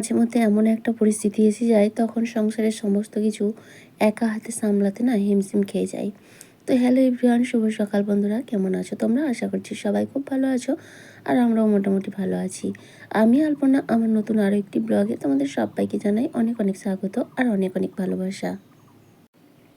মাঝে মধ্যে এমন একটা পরিস্থিতি এসে যায়, তখন সংসারের সমস্ত কিছু একা হাতে সামলাতে না হিমশিম খেয়ে যায়। তো হ্যালো এভরিওয়ান শুভ সকাল বন্ধুরা, কেমন আছো তোমরা? আশা করছি সবাই খুব ভালো আছো আর আমরাও মোটামুটি ভালো আছি। আমি আলপনা, আমার নতুন আরও একটি ব্লগে তোমাদের সবাইকে জানাই অনেক অনেক স্বাগত আর অনেক অনেক ভালোবাসা।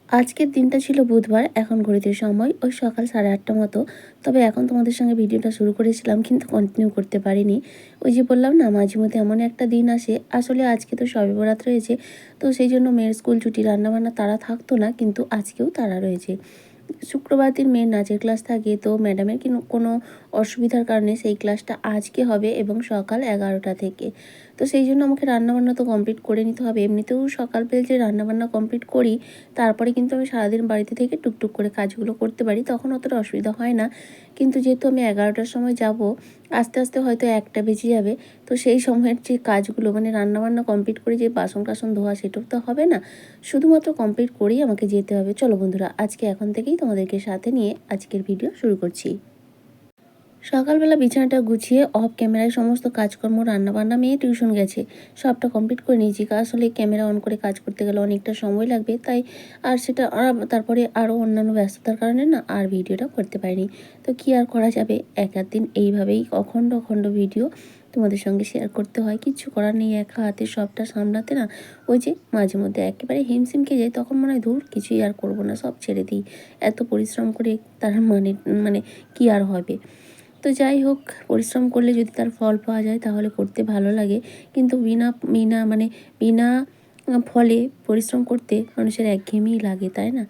আজকের দিনটা ছিল বুধবার, এখন ঘড়িতে সময়, ওই সকাল সাড়ে আটটা মতো। তবে এখন তোমাদের সঙ্গে ভিডিওটা শুরু করেছিলাম, কিন্তু কন্টিনিউ করতে পারিনি। ওই যে বললাম না মাঝে মধ্যে এমন একটা দিন আসে। আসলে আজকে তো সবে বরাত রয়েছে, তো সেই জন্য মেয়ের স্কুল ছুটি, রান্নাবান্না তারা থাকতো না, কিন্তু আজকেও তারা রয়েছে। শুক্রবার দিন মেয়ের নাচের ক্লাস থাকে, তো ম্যাডামের কিন্তু কোনো অসুবিধার কারণে সেই ক্লাসটা আজকে হবে এবং সকাল এগারোটা থেকে। তো সেই জন্য আমাকে রান্নাবান্না তো কমপ্লিট করে নিতে হবে। এমনিতেও সকাল পেলে যে রান্নাবান্না কমপ্লিট করি, তারপরে কিন্তু আমি সারাদিন বাড়িতে থেকে টুকটুক করে কাজগুলো করতে পারি, তখন অতটা অসুবিধা হয় না। কিন্তু যেহেতু আমি এগারোটার সময় যাব, আস্তে আস্তে হয়তো একটা বেজে যাবে। তো সেই সময়ের যে কাজগুলো মানে রান্নাবান্না কমপ্লিট করে যে বাসন কাসন ধোয়া সেটাও তো হবে না। শুধুমাত্র কমপ্লিট করেই আমাকে যেতে হবে। চলো বন্ধুরা, আজকে এখন থেকেই তোমাদেরকে সাথে নিয়ে আজকের ভিডিও শুরু করছি। সকালবেলা বিছানাটা গুছিয়ে অফ ক্যামেরায় সমস্ত কাজকর্ম, রান্নাবান্না, মেয়ে টিউশন গেছে। সবটা কমপ্লিট করে নিয়েছি। আসলে ক্যামেরা অন করে কাজ করতে গেলে অনেকটা সময় লাগবে, তাই আর সেটা তারপরে আরও অন্যান্য ব্যস্ততার কারণে না আর ভিডিওটা করতে পারিনি। তো কি আর করা যাবে? এক দিন এইভাবেই অখণ্ড অখণ্ড ভিডিও তোমাদের সঙ্গে শেয়ার করতে হয়। কিচ্ছু করার নেই, একা হাতে সবটা সামলাতে না। ওই যে মাঝে মধ্যে একেবারে হিমশিম খেয়ে যায় তখন মনে হয় ধূর, কিছুই আর করব না, সব ছেড়ে দিই। এত পরিশ্রম করে তার মানে মানে কি আর হবে? তো যাই হোক, পরিশ্রম করলে যদি তার ফল পাওয়া যায় তাহলে করতে ভালো লাগে। কিন্তু বিনা বিনা মানে বিনা ফলে পরিশ্রম করতে মানুষের একঘেয়েমিই লাগে, তাই না?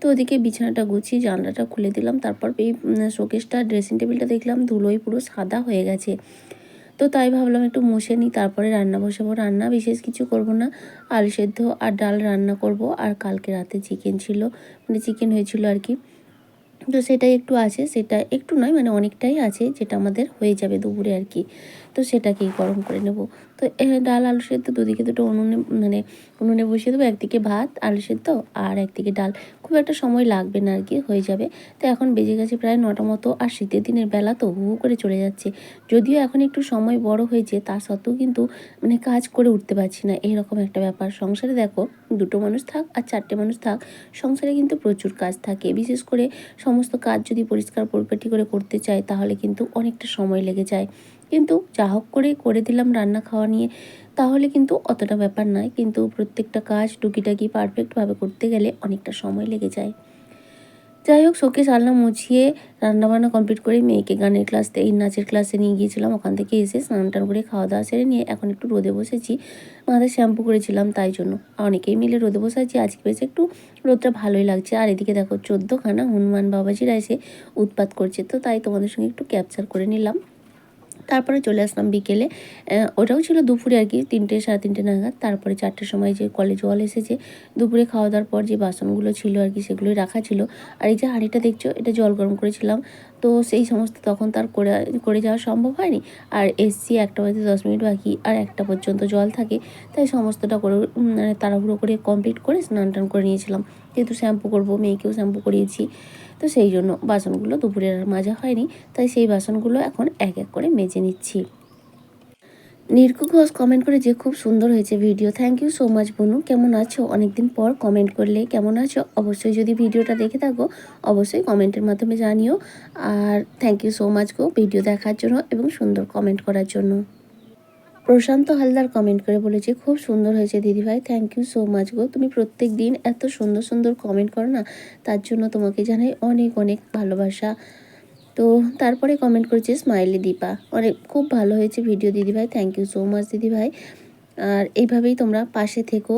তো ওদিকে বিছানাটা গুছিয়ে জানলাটা খুলে দিলাম, তারপর এই শোকেসটা, ড্রেসিং টেবিলটা দেখলাম ধুলোয় পুরো সাদা হয়ে গেছে। তো তাই ভাবলাম একটু মুছে নিই, তারপরে রান্না বসাবো। রান্না বিশেষ কিছু করব না, আলু সেদ্ধ আর ডাল রান্না করব। আর কালকে রাতে চিকেন ছিল মানে চিকেন হয়েছিল আর কি। তো সেটাই একটু আছে, সেটা একটু নয় মানে অনেকটাই আছে, যেটা আমাদের হয়ে যাবে দুপুরে আর কি। তো সেটাকেই গরম করে নেব। তো ডাল, আলু সেদ্ধ, দুদিকে দুটো উনুনে মানে উনুনে বসিয়ে দেবো, একদিকে ভাত, আলু সেদ্ধ আর একদিকে ডাল। খুব একটা সময় লাগবে না আর কি হয়ে যাবে। তো এখন বেজে গেছে প্রায় নটা মতো আর শীতের দিনের বেলা তো হু করে চলে যাচ্ছে। যদিও এখন একটু সময় বড় হয়েছে তা সত্ত্বেও কিন্তু মানে কাজ করে উঠতে পারছি না। এইরকম একটা ব্যাপার। সংসারে দেখো, দুটো মানুষ থাক আর চারটে মানুষ থাক, সংসারে কিন্তু প্রচুর কাজ থাকে। বিশেষ করে সমস্ত কাজ যদি পরিষ্কার পরিপাটি করে করতে চায়, তাহলে কিন্তু অনেকটা সময় লেগে যায়। কিন্তু যা হোক করে করে দিলাম রান্না খাওয়া নিয়ে। তাহলে কিন্তু অতটা ব্যাপার নয়, কিন্তু প্রত্যেকটা কাজ টুকিটাকি পারফেক্টভাবে করতে গেলে অনেকটা সময় লেগে যায়। যাই হোক, শোকে আলনা মুছিয়ে রান্নাবান্না কমপ্লিট করে মেয়েকে গানের ক্লাস এই নাচের ক্লাসে নিয়ে গিয়েছিলাম। ওখান থেকে এসে স্নান টান করে খাওয়া দাওয়া সেরে নিয়ে এখন একটু রোদে বসেছি। মাথায় শ্যাম্পু করেছিলাম তাই জন্য। অনেকেই মিলে রোদে বসে আছি আজকে বেশ একটু রোদটা ভালোই লাগছে। আর এদিকে দেখো, চোদ্দোখানা হনুমান বাবাজিরা এসে উৎপাত করছে। তো তাই তোমাদের সঙ্গে একটু ক্যাপচার করে নিলাম। তারপরে চলে আসলাম বিকেলে। ওটাও ছিল দুপুরে আর কি, তিনটে, সাড়ে তিনটে নাগাদ। তারপরে চারটের সময় যে কলেজ ওয়াল এসেছে, দুপুরে খাওয়া দাওয়ার পর যে বাসনগুলো ছিল আর কি, সেগুলোই রাখা ছিল। আর এই যে হাঁড়িটা দেখছ, এটা জল গরম করেছিলাম। তো সেই সমস্ত তখন তার করে করে যাওয়া সম্ভব হয়নি। আর এসছি একটা বাজে দশ মিনিট বাকি, আর একটা পর্যন্ত জল থাকে। তাই সমস্তটা করে মানে তাড়াহুড়ো করে কমপ্লিট করে স্নান টান করে নিয়েছিলাম। যেহেতু শ্যাম্পু করব, মেয়েকেও শ্যাম্পু করিয়েছি। তো সেই জন্য বাসনগুলো দুপুরের আর মাজা হয়নি। তাই সেই বাসনগুলো এখন এক এক করে মেজে নিচ্ছি। নির্কু ঘোষ কমেন্ট করে যে খুব সুন্দর হয়েছে video thank you so much বনু। কেমন আছো? অনেকদিন পর কমেন্ট করলে। কেমন আছো? অবশ্যই যদি ভিডিওটা দেখে থাকো, অবশ্যই কমেন্টের মাধ্যমে জানিও। আর থ্যাংক ইউ সো মাচ গো ভিডিও দেখার জন্য এবং সুন্দর কমেন্ট করার জন্য। প্রশান্ত হালদার কমেন্ট করে বলেছে খুব সুন্দর হয়েছে দিদিভাই। থ্যাংক ইউ সো মাচ গো। তুমি প্রত্যেক দিন এত সুন্দর সুন্দর কমেন্ট করো না। তার জন্য তোমাকে জানাই অনেক অনেক ভালোবাসা। তো তারপরে কমেন্ট করেছে স্মাইলি দীপা। অনেক খুব ভালো হয়েছে ভিডিও দিদিভাই। থ্যাংক ইউ সো মাচ দিদিভাই। আর এইভাবেই তোমরা পাশে থেকো।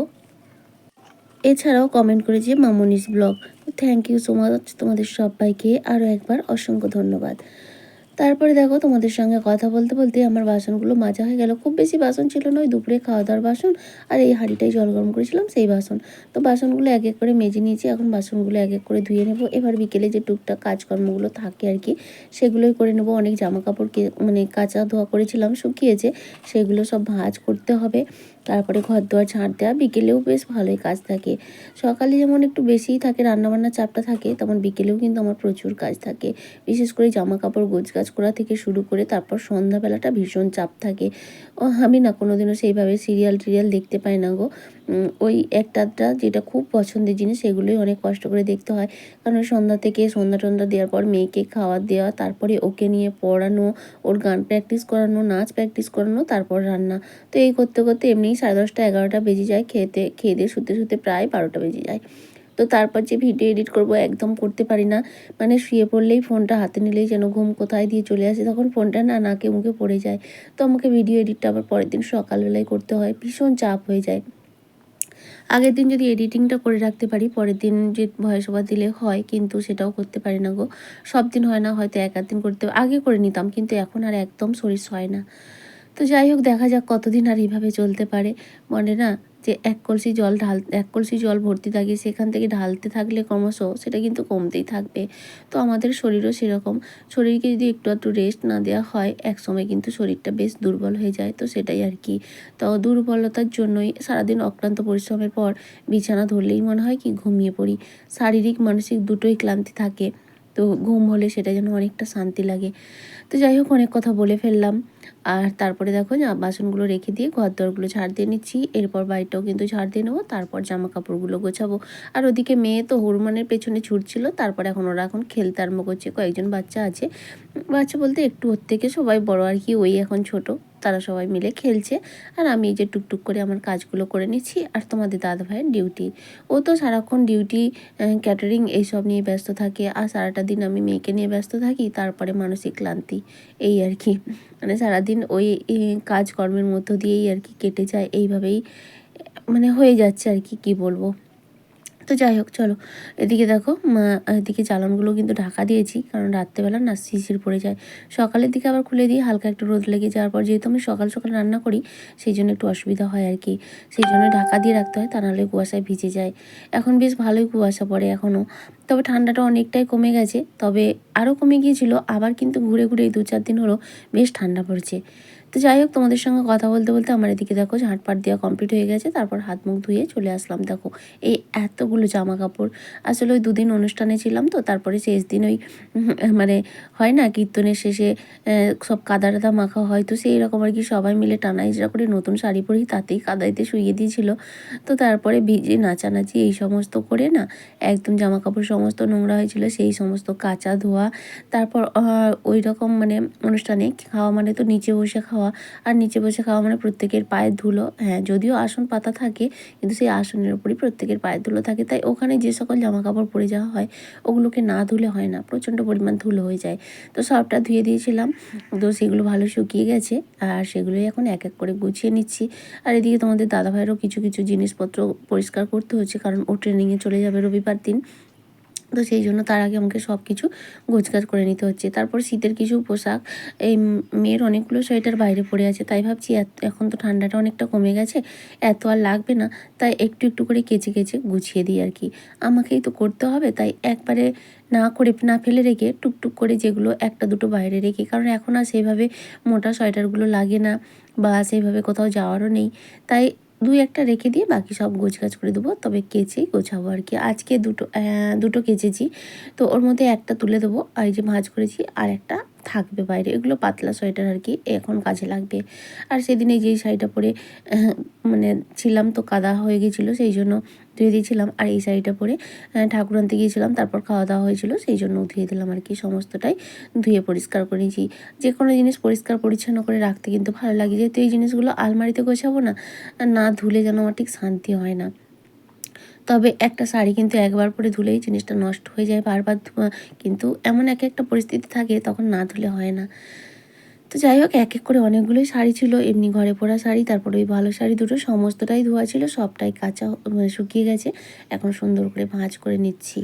এছাড়াও কমেন্ট করেছে Mamoni's blog. Thank you so much তোমাদের সবাইকে। আরও একবার অসংখ্য ধন্যবাদ। তারপরে দেখো তোমাদের সঙ্গে কথা বলতে বলতে আমার বাসনগুলো মাজা হয়ে গেল। খুব বেশি বাসন ছিল না, ওই দুপুরে খাওয়া দাওয়ার বাসন আর এই হাঁড়িটাই জল গরম করেছিলাম, সেই বাসন। তো বাসনগুলো এক এক করে মেজে নিয়েছি, এখন বাসনগুলো এক এক করে ধুয়ে নেব। এবার বিকেলে যে টুকটাক কাজকর্মগুলো থাকে আর কি, সেগুলোই করে নেব। অনেক জামা কাপড় মানে কাঁচা ধোয়া করেছিলাম, শুকিয়েছে, সেগুলো সব ভাঁজ করতে হবে। তারপরে ঘর দুয়ার ঝাঁট দেওয়া, বিকেলেও বেশ ভালোই কাজ থাকে। সকালে যেমন একটু বেশিই থাকে, রান্নাবান্নার চাপটা থাকে, তেমন বিকেলেও কিন্তু আমার প্রচুর কাজ থাকে। বিশেষ করে জামা কাপড় গোছগাছ করা থেকে শুরু করে তারপর সন্ধ্যাবেলাটা ভীষণ চাপ থাকে। ও, আমি না কোনোদিনও সেইভাবে সিরিয়াল টিরিয়াল দেখতে পাই না গো। ওই একটাটা যেটা খুব পছন্দের জিনিস, সেগুলোই অনেক কষ্ট করে দেখতে হয়। কারণ সন্ধ্যা থেকে সন্ধ্যা টন্ধ্যা দেওয়ার পর মেয়েকে খাওয়া দেওয়া, তারপরে ওকে নিয়ে পড়ানো, ওর গান প্র্যাকটিস করানো, নাচ প্র্যাকটিস করানো, তারপর রান্না। তো এই করতে করতে এমনিই সাড়ে দশটা, এগারোটা বেজে যায়, খেতে, খেয়ে দিয়ে শুতে শুতে প্রায় বারোটা বেজে যায়। তো তারপর যে ভিডিও এডিট করব একদম করতে পারি না। মানে শুয়ে পড়লেই ফোনটা হাতে নিলেই যেন ঘুম কোথায় দিয়ে চলে আসে, তখন ফোনটা না নাকে মুখে পড়ে যায়। তো আমাকে ভিডিও এডিটটা আবার পরের দিন সকালবেলায় করতে হয়, ভীষণ চাপ হয়ে যায়। আগের দিন যদি এডিটিংটা করে রাখতে পারি, পরের দিন যে ভয়েস ওভার দিলে হয়, কিন্তু সেটাও করতে পারি না গো। সব দিন হয় না, হয়তো এক দিন করতে, আগে করে নিতাম, কিন্তু এখন আর একদম শরীর হয় না। তো যাই হোক, দেখা যাক কতদিন আর এইভাবে চলতে পারে। মনে না যে এক কলসি জল ঢাল, এক কলসি জল ভর্তি থাকে, সেখান থেকে ঢালতে থাকলে ক্রমশ সেটা কিন্তু কমতেই থাকবে। তো আমাদের শরীরও সেরকম। শরীরকে যদি একটু একটু রেস্ট না দেওয়া হয় এক সময় কিন্তু শরীরটা বেশ দুর্বল হয়ে যায়। তো সেটাই আর কি। তো দুর্বলতার জন্যই সারাদিন অক্লান্ত পরিশ্রমের পর বিছানা ধরলেই মনে হয় কি ঘুমিয়ে পড়ি। শারীরিক, মানসিক দুটোই ক্লান্তি থাকে। তো ঘুম হলে সেটা যেন অনেকটা শান্তি লাগে। তো যাই হোক, অনেক কথা বলে ফেললাম। আর তারপরে দেখো বাসনগুলো রেখে দিয়ে ঘর দরগুলো ঝাড় দিয়ে নিচ্ছি। এরপর বাড়িটাও কিন্তু ঝাড় দিয়ে নেব, তারপর জামা কাপড়গুলো গোছাবো। আর ওদিকে মেয়ে তো হরমোনের পেছনে ছুটছিল, তারপর এখন ওরা এখন খেলতে আরম্ভ করছে। কয়েকজন বাচ্চা আছে। বাচ্চা বলতে একটু ওর থেকে সবাই বড় আর কি, ওই এখন ছোট। তারা সবাই মিলে খেলছে। আর আমি এই যে টুকটুক করে আমার কাজগুলো করে নিচ্ছি। আর তোমাদের দাদা ভাইয়ের ডিউটি। ও তো সারাক্ষণ ডিউটি ক্যাটারিং এইসব নিয়ে ব্যস্ত থাকে। আর সারাটা দিন আমি মেয়েকে নিয়ে ব্যস্ত থাকি, তারপরে মানসিক ক্লান্তি। এই আর কি। মানে সারাদিন ওই কাজকর্মের মধ্য দিয়েই আর কি কেটে যায়। এইভাবেই মানে হয়ে যাচ্ছে আর কি, কী বলব? তো যাই হোক, চলো। এদিকে দেখো এদিকে চালানগুলো কিন্তু ঢাকা দিয়েছি, কারণ রাত্রেবেলা না শিশির পড়ে যায়। সকালের দিকে আবার খুলে দিই হালকা একটু রোদ লেগে যাওয়ার পর, যেহেতু আমি সকাল সকাল রান্না করি, সেই জন্য একটু অসুবিধা হয় আর কি। সেই জন্য ঢাকা দিয়ে রাখতে হয়, তা নাহলে কুয়াশায় ভিজে যায়। এখন বেশ ভালোই কুয়াশা পড়ে এখনও তবে ঠান্ডাটা অনেকটাই কমে গেছে, তবে আরও কমে গিয়েছিল, আবার কিন্তু ঘুরে ঘুরে এই দু চার দিন হলো বেশ ঠান্ডা পড়ছে। তো যাই হোক, তোমাদের সঙ্গে কথা বলতে বলতে আমার এদিকে দেখো ঝাঁটপাট দেওয়া কমপ্লিট হয়ে গেছে, তারপর হাত মুখ ধুয়ে চলে আসলাম। দেখো, এই এতগুলো জামা কাপড় আসলে ওই দুদিন অনুষ্ঠানে ছিলাম তো, তারপরে শেষ দিন ওই মানে হয় না, কীর্তনের শেষে সব কাদা টাদা মাখা হয়, তো সেই রকম আর কি সবাই মিলে টানা ইজরা করে নতুন শাড়ি পরি তাতেই কাদাইতে শুইয়ে দিয়েছিল। তো তারপরে ভিজে নাচানাচি এই সমস্ত করে না, একদম জামা কাপড় সমস্ত নোংরা হয়েছিল, সেই সমস্ত কাঁচা ধোয়া। তারপর ওই রকম মানে অনুষ্ঠানে খাওয়া মানে তো নিচে বসে খাওয়া আর নিচে বসে খাওয়া মানে প্রত্যেকের পায়ের ধুলো। হ্যাঁ যদিও আসন পাতা থাকে, কিন্তু সেই আসনের উপরই প্রত্যেকের পায়ের ধুলো থাকে। তাই ওখানে যে সকল জামা কাপড় পরে যাওয়া হয়, ওগুলোকে না ধুলে হয় না, প্রচণ্ড পরিমাণ ধুলো হয়ে যায়। তো সবটা ধুয়ে দিয়েছিলাম, তো সেগুলো ভালো শুকিয়ে গেছে, আর সেগুলোই এখন এক এক করে গুছিয়ে নিচ্ছি। আর এদিকে তোমাদের দাদাভাইয়েরও কিছু কিছু জিনিসপত্র পরিষ্কার করতে হচ্ছে, কারণ ও ট্রেনিংয়ে চলে যাবে রবিবার দিন। তো সেই জন্য তার আগে আমাকে সব কিছু গোছগাছ করে নিতে হচ্ছে। তারপর শীতের কিছু পোশাক, এই মেয়ের অনেকগুলো সোয়েটার বাইরে পড়ে আছে, তাই ভাবছি এখন তো ঠান্ডাটা অনেকটা কমে গেছে, এত আর লাগবে না, তাই একটু একটু করে কেচে কেচে গুছিয়ে দিই আর কি। আমাকেই তো করতে হবে, তাই একবারে না করে, না ফেলে রেখে টুকটুক করে যেগুলো একটা দুটো বাইরে রেখে, কারণ এখন আর সেইভাবে মোটা সোয়েটারগুলো লাগে না বা সেইভাবে কোথাও যাওয়ারও নেই, তাই দুই একটা রেখে দিয়ে বাকি সব গোছগাছ করে দেবো। তবে কেচেই গোছাবো আর কি। আজকে দুটো দুটো কেচেছি। তো ওর মধ্যে একটা তুলে দেবো। আর এই যে ভাঁজ করেছি, আর একটা থাকবে বাইরে, এগুলো পাতলা সোয়েটার আর কি এখন কাজে লাগবে। আর সেদিন এই যে শাড়িটা পরে মানে ছিলাম তো কাদা হয়ে গেছিল সেই জন্য ধুয়ে দিয়েছিলাম। আর এই শাড়িটা পরে ঠাকুর আনতে গিয়েছিলাম, তারপর খাওয়া দাওয়া হয়েছিল, সেই জন্য ধুয়ে দিলাম আর কি সমস্তটাই। ধুয়ে পরিষ্কার করে নিয়েছি। যে কোনো জিনিস পরিষ্কার পরিচ্ছন্ন করে রাখতে কিন্তু ভালো লাগে। যেহেতু এই জিনিসগুলো আলমারিতে গোছাবো না না ধুলে যেন আমার ঠিক শান্তি হয় না। তবে একটা শাড়ি কিন্তু একবার পরে ধুলেই জিনিসটা নষ্ট হয়ে যায় বারবার কিন্তু এমন এক একটা পরিস্থিতি থাকে, তখন না ধুলে হয় না। তো যাই হোক, এক এক করে অনেকগুলোই শাড়ি ছিল। এমনি ঘরে পরা শাড়ি, তারপরে ওই ভালো শাড়ি দুটো, সমস্তটাই ধোয়া ছিল, সবটাই কাঁচা মানে শুকিয়ে গেছে। এখন সুন্দর করে ভাঁজ করে নিচ্ছি।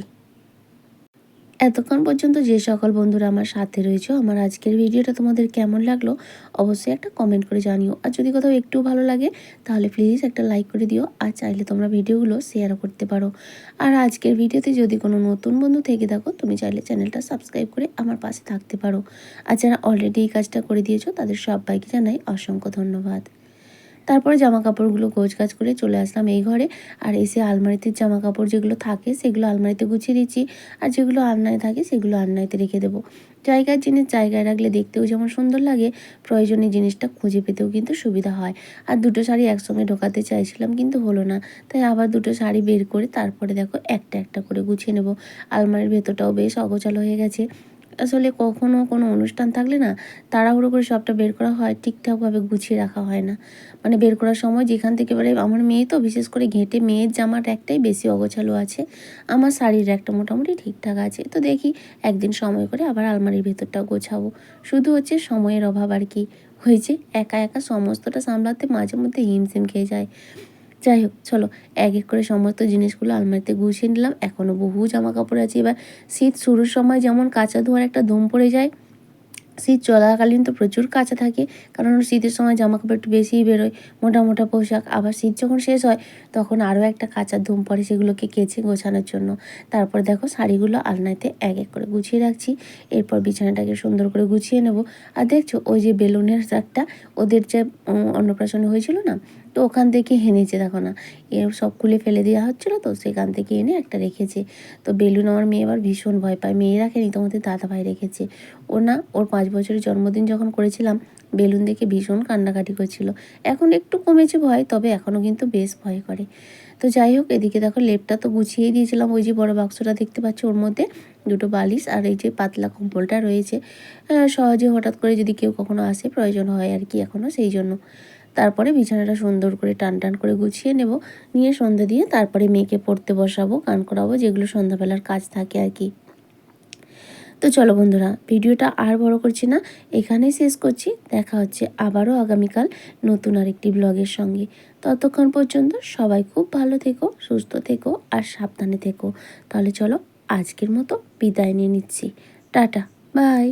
এতক্ষণ পর্যন্ত যে সকল বন্ধুরা আমার সাথে রয়েছে, আমার আজকের ভিডিওটা তোমাদের কেমন লাগল অবশ্যই একটা কমেন্ট করে জানিও। আর যদি কোথাও একটু ভালো লাগে, তাহলে প্লিজ একটা লাইক করে দিও আর চাইলে তোমরা ভিডিওগুলো শেয়ারও করতে পারো। আর আজকের ভিডিওতে যদি কোনো নতুন বন্ধু থেকে থাকো, তুমি চাইলে চ্যানেলটা সাবস্ক্রাইব করে আমার পাশে থাকতে পারো। আর যারা অলরেডি এই কাজটা করে দিয়েছ, তাদের সবাইকে জানাই অসংখ্য ধন্যবাদ। তারপরে জামা কাপড়গুলো গোছ গাছ করে চলে আসলাম এই ঘরে। আর এসে আলমারিতে জামা কাপড় যেগুলো থাকে, সেগুলো আলমারিতে গুছিয়ে দিচ্ছি। আর যেগুলো আলনায় থাকে, সেগুলো আলনাইতে রেখে দেবো। জায়গার জিনিস জায়গায় রাখলে দেখতেও যেমন সুন্দর লাগে, প্রয়োজনীয় জিনিসটা খুঁজে পেতেও কিন্তু সুবিধা হয়। আর দুটো শাড়ি একসঙ্গে ঢোকাতে চাইছিলাম, কিন্তু হলো না। তাই আবার দুটো শাড়ি বের করে তারপরে দেখো একটা একটা করে গুছিয়ে নেব। আলমারির ভেতরটাও বেশ অগোছালো হয়ে গেছে। আসলে কখনো কোনো অনুষ্ঠান থাকলে না, তাড়াহুড়ো করে সবটা বের করা হয়, ঠিকঠাকভাবে গুছিয়ে রাখা হয় না। মানে বের করার সময় যেখান থেকে এবারে আমার মেয়ে তো বিশেষ করে ঘেঁটে মেয়ের জামার একটাই বেশি অগোছালো আছে, আমার শাড়ির একটা মোটামুটি ঠিকঠাক আছে। তো দেখি একদিন সময় করে আবার আলমারির ভেতরটা গোছাবো। শুধু হচ্ছে সময়ের অভাব আর কি। হয়েছে, একা একা সমস্তটা সামলাতে মাঝে মধ্যে হিমশিম খেয়ে যায়। যাই হোক, চলো এক এক করে সমস্ত জিনিসগুলো আলমারিতে গুছিয়ে নিলাম। এখনও বহু জামা কাপড় আছে। এবার শীত শুরুর সময় যেমন কাঁচা ধোয়ার একটা ধুম পড়ে যায়, শীত চলাকালীন তো প্রচুর কাঁচা থাকে, কারণ শীতের সময় জামা কাপড় একটু বেশিই বেরোয়, মোটা মোটা পোশাক। আবার শীত যখন শেষ হয়, তখন আরও একটা কাঁচার ধুম পড়ে সেগুলোকে কেচে গোছানোর জন্য। তারপর দেখো শাড়িগুলো আলনাতে এক এক করে গুছিয়ে রাখছি। এরপর বিছানাটাকে সুন্দর করে গুছিয়ে নেব। আর দেখছ, ওই যে বেলুনের একটা ওদের যে অন্নপ্রাশন হয়েছিল না তো ওখান থেকে এনেছে দেখো না। এ সব খুলে ফেলে দেওয়া হচ্ছিল তো, সেখান থেকে এনে একটা রেখেছে। তো বেলুন আমার মেয়ে আবার ভীষণ ভয় পায়। মেয়ে রাখেনি তোমাদের দাদা ভাই রেখেছে। ও না, ওর পাঁচ বছরের জন্মদিন যখন করেছিলাম, বেলুন দেখে ভীষণ কান্নাকাটি করছিল। এখন একটু কমেছে ভয়, তবে এখনও কিন্তু বেশ ভয় করে। তো যাই হোক, এদিকে দেখো, লেপটা তো গুছিয়েই দিয়েছিলাম। ওই যে বড় বাক্সটা দেখতে পাচ্ছ, ওর মধ্যে দুটো বালিশ আর এই যে পাতলা কম্বলটা রয়েছে। সহজে হঠাৎ করে যদি কেউ কখনো আসে, প্রয়োজন হয় আর কি এখনও, সেই জন্য। তারপরে বিছানাটা সুন্দর করে টান টান করে গুছিয়ে নেব। নিয়ে সন্ধে দিয়ে তারপরে মেয়েকে পড়তে বসাবো, গান করাবো, যেগুলো সন্ধ্যাবেলার কাজ থাকে আর কি। তো চলো বন্ধুরা, ভিডিওটা আর বড় করছি না, এখানেই শেষ করছি। দেখা হচ্ছে আবারও আগামীকাল নতুন আরেকটি ব্লগের সঙ্গে। ততক্ষণ পর্যন্ত সবাই খুব ভালো থেকো, সুস্থ থেকো আর সাবধানে থেকো। তাহলে চলো আজকের মতো বিদায় নিয়ে নিচ্ছি। Tata, bye.